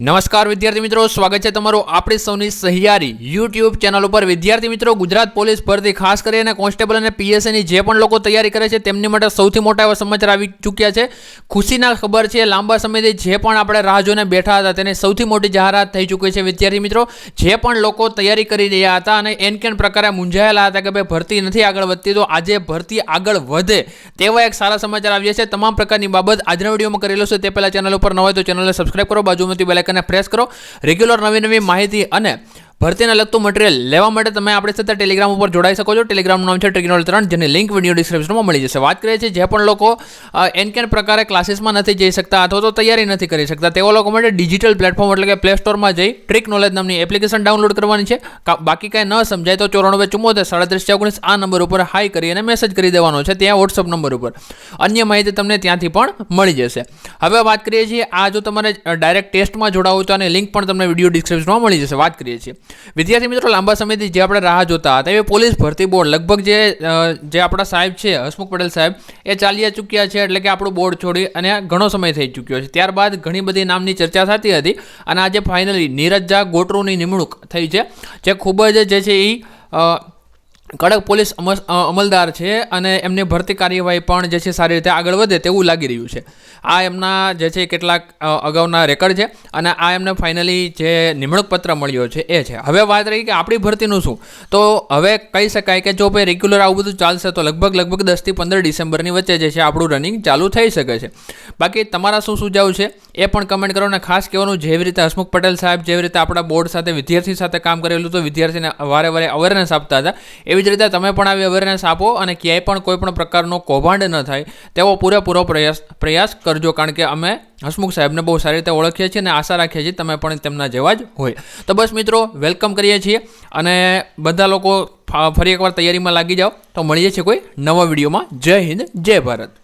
નમસ્કાર વિદ્યાર્થી મિત્રો, સ્વાગત છે તમારું આપણી સૌની સહિયારી યુટ્યુબ ચેનલ ઉપર. વિદ્યાર્થી મિત્રો, ગુજરાત પોલીસ ભરતી ખાસ કરીને કોન્સ્ટેબલ અને પીએસએની જે પણ લોકો તૈયારી કરે છે, તેમની માટે સૌથી મોટા એવા સમાચાર આવી ચૂક્યા છે. ખુશીના ખબર છે, લાંબા સમયથી જે પણ આપણે રાહ જોઈને બેઠા હતા, તેની સૌથી મોટી જાહેરાત થઈ ચૂકી છે. વિદ્યાર્થી મિત્રો, જે પણ લોકો તૈયારી કરી રહ્યા હતા અને એન કેન પ્રકારે મૂંઝાયેલા હતા કે ભાઈ, ભરતી નથી આગળ વધતી, તો આજે ભરતી આગળ વધે તેવા એક સારા સમાચાર આવ્યા છે. તમામ પ્રકારની બાબત આજના વિડીયોમાં કરેલો છે. તે પહેલાં ચેનલ ઉપર ન હોય તો ચેનલને સબસ્ક્રાઈબ કરો. બાજુમાંથી બેલાઇકનને પ્રેસ કરો. રેગ્યુલર નવી નવી માહિતી અને ભરતીને લગતું મટીરિયલ લેવા માટે તમે આપણી સાથે ટેલિગ્રામ ઉપર જોડાઈ શકો છો. ટેલિગ્રામનું નામ છે ટેકનોલ ત્રણ જેની લિંક વીડિયો ડિસ્ક્રિપ્શનમાં મળી જશે. વાત કરીએ છીએ જે પણ લોકો એન કેન પ્રકારે ક્લાસીસમાં નથી જઈ શકતા અથવા તો તૈયારી નથી કરી શકતા તેવા લોકો માટે ડિજિટલ પ્લેટફોર્મ એટલે કે પ્લે સ્ટોરમાં જઈ ટ્રિક નોલેજ નામની એપ્લિકેશન ડાઉનલોડ કરવાની છે. બાકી કાંઈ ન સમજાય તો ચોરાણું ચુમ્મોતેર સાડત્રીસ ઓગણીસ આ નંબર ઉપર હાઈ કરી અને મેસેજ કરી દેવાનો છે ત્યાં વોટ્સઅપ નંબર ઉપર. અન્ય માહિતી તમને ત્યાંથી પણ મળી જશે. હવે વાત કરીએ છીએ આ જો તમારે ડાયરેક્ટ ટેસ્ટમાં જોડાવું તો આની લિંક પણ તમને વીડિયો ડિસ્ક્રિપ્શનમાં મળી જશે. વાત કરીએ છીએ. વિદ્યાર્થી મિત્રો, લાંબા સમયથી જે આપણે રાહ જોતા હતા, એ પોલીસ ભરતી બોર્ડ, લગભગ જે જે આપણા સાહેબ છે, હસમુખ પટેલ સાહેબ, એ ચાલ્યા ચૂક્યા છે, એટલે કે આપણું બોર્ડ છોડી અને ઘણો સમય થઈ ચૂક્યો છે. ત્યારબાદ ઘણી બધી નામની ચર્ચા થતી હતી અને આજે ફાઇનલી નીરજ ઝા ગોટરુની નિમણૂક થઈ છે, જે ખૂબ જ જે છે એ કડક પોલીસ અમલદાર છે અને એમની ભરતી કાર્યવાહી પણ જે છે સારી રીતે આગળ વધે તેવું લાગી રહ્યું છે. આ એમના જે છે કેટલાક અગાઉના રેકર્ડ છે અને આ એમને ફાઇનલી જે નિમણૂક પત્ર મળ્યો છે એ છે. હવે વાત રહી કે આપણી ભરતીનું શું? તો હવે કહી શકાય કે જો ભાઈ રેગ્યુલર આવું બધું ચાલશે તો લગભગ લગભગ દસથી પંદર ડિસેમ્બરની વચ્ચે જે છે આપણું રનિંગ ચાલુ થઈ શકે છે. બાકી તમારા શું સુઝાવ છે? એ પણ કમેન્ટ કરો અને ખાસ કહેવાનું જેવી રીતે હસમુખ પટેલ સાહેબ જેવી રીતે આપણા બોર્ડ સાથે વિદ્યાર્થી સાથે કામ કરેલું તો વિદ્યાર્થીને વારે વારે અવેરનેસ આપતા હતા, એવી જ રીતે તમે પણ આવી અવેરનેસ આપો અને ક્યાંય પણ કોઈ પણ પ્રકારનો કૌભાંડ ન થાય, તેવો પૂરેપૂરો પ્રયાસ પ્રયાસ કરજો. કારણ કે અમે હસમુખ સાહેબને બહુ સારી રીતે ઓળખીએ છીએ અને આશા રાખીએ છીએ તમે પણ તેમના જેવા જ હોય. તો બસ મિત્રો વેલકમ કરીએ છીએ અને બધા લોકો ફરી એકવાર તૈયારીમાં લાગી જાઓ. તો મળીએ છીએ કોઈ નવા વિડીયોમાં. જય હિન્દ, જય ભારત.